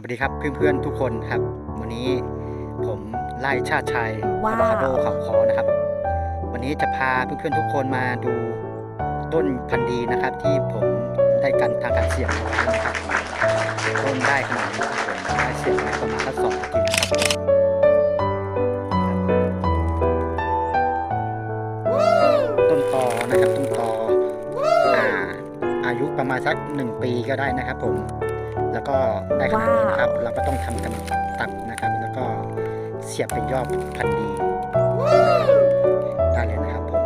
สวัสดีครับเพื่อนๆทุกคนครับ วันนี้ผมไล่ชาติชัยว้าวอะโวคาโดเขาคอนะครับ วันนี้จะพาเพื่อนๆทุกคนมาดูต้นพันธุ์ดีนะครับ ที่ผมได้กันทางการเสียบเอาไว้นะครับต้นได้ขนาดนี้ครับผมได้เสียบไว้ประมาณสักสองอาทิตย์นะครับต้นตอนะครับต้นตออ่าอายุประมาณสักหนึ่งปีก็ได้นะครับผม แล้วก็ได้ขนาดนี้นะครับ เราก็ต้องทำกันตัดนะครับ แล้วก็เสียบเป็นยอดพันธุ์ดีได้เลยนะครับผม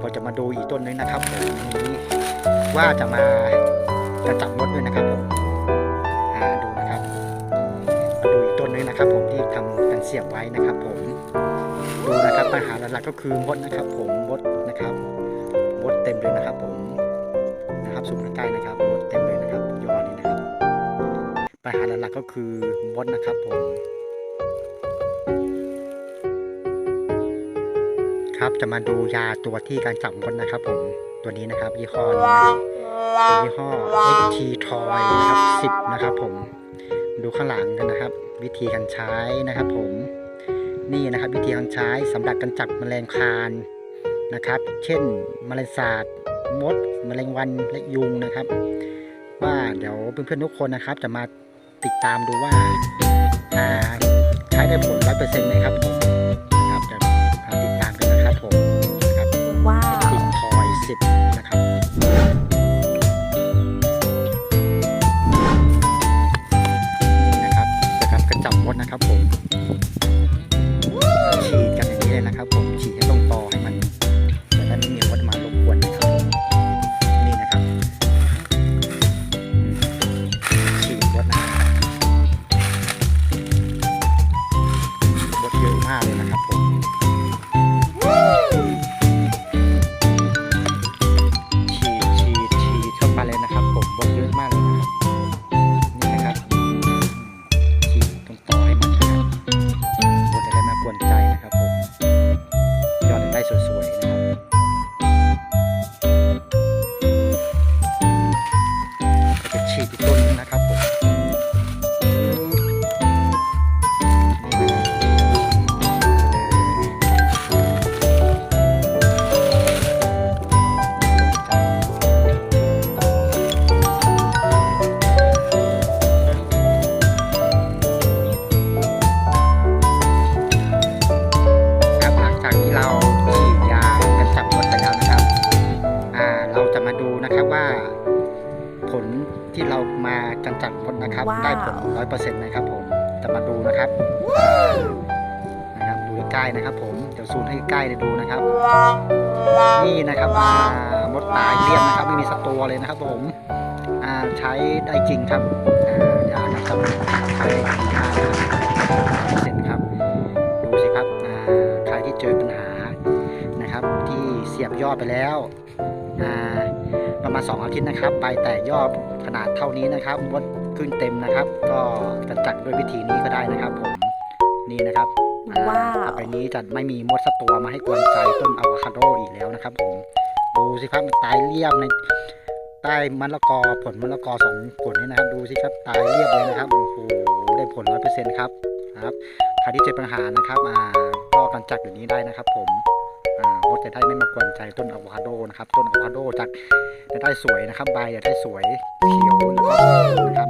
ผมจะมาดูอีกต้นนึงนะครับผมนี้ว่าจะมากระจับมดด้วยนะครับผมอ่าดูนะครับมาดูอีกต้นนึงนะครับ ผมที่ทำกันเสียบไว้นะครับ ผมดูนะครับปัญหาหลักๆก็คือมดนะครับ ผมมดนะครับมดเต็มเลยนะครับ ผมนะครับสูงใกล้ๆนะครับมดเต็ม ลักๆก็คือมดนะครับผมครับจะมาดูยาตัวที่การจับมดนะครับผมตัวนี้นะครับยี่ห้อนี้ยี่ห้อ XT Toy นะครับ10 นะครับผม ดูข้างหลังกันนะครับ วิธีการใช้นะครับผมนี่นะครับวิธีการใช้สำหรับการจับแมลงคานนะครับ เช่นแมลงสาบมดแมลงวันและยุงนะครับ ว่าเดี๋ยวเพื่อนๆทุกคนนะครับ จะมา ติดตามดูว่าอ่าใช้ได้ผลร้อยเปอร์เซ็นต์ไหมครับผมนะครับเดี๋ยวมาติดตามกันนะครับผมนะครับว้าวติดทอยสิบนะครับนี่นะครับนะครับกระจับมดนะครับผม ยอะมากเลยนะครับผมฉีดฉีดฉีดเข้าไปเลยนะครับผมบดเยอะมากเลยนะครับ นี่นะครับฉีดตรงต่อให้มันนะครับรถจะได้มากวนใจ ผลที่เรามากำจัดมดนะครับ ว้าว ได้ผลร้อยเปอร์เซ็นต์นะครับผมจะมาดูนะครับนะครับดูใกล้ๆนะครับ ผมเดี๋ยวซูมให้ใกล้เลยดูนะครับ นี่นะครับอ่ามดตายเรียบนะครับไม่มีสักตัวเลยนะครับผมอ่าใช้ได้จริงครับอ่ายานะครับใช้ได้ดีมากนะครับเสร็จครับดูสิครับอ่าใครที่เจอปัญหานะครับ ที่เสียบยอดไปแล้วอ่า ประมาณ 2 อาทิตย์นะครับ ใบแตกยอดขนาดเท่านี้นะครับมดขึ้นเต็มนะครับ ก็จะจัดด้วยวิธีนี้ก็ได้นะครับผมนี่นะครับอ่ว้าวต่อไปนี้จะไม่มีมดสักตัวมาให้กวนใจต้นอะโวคาโดอีกแล้วนะครับ ผมดูสิครับมันตายเรียบในใต้มะละกอผลมะละกอสองผลนี่นะครับ ดูสิครับตายเรียบเลยนะครับโอ้โหได้ผลร้อยเปอร์เซ็นต์ครับนะครับใครที่เจอปัญหานะครับอ่าก็กำจัดอยู่นี้ได้นะครับ ผม อ่ามดจะได้ไม่มากวนใจต้นอะโวคาโดนะครับ ต้นอะโวคาโดจากจะได้สวยนะครับ ใบจะได้สวยเขียวแล้วก็นะครับ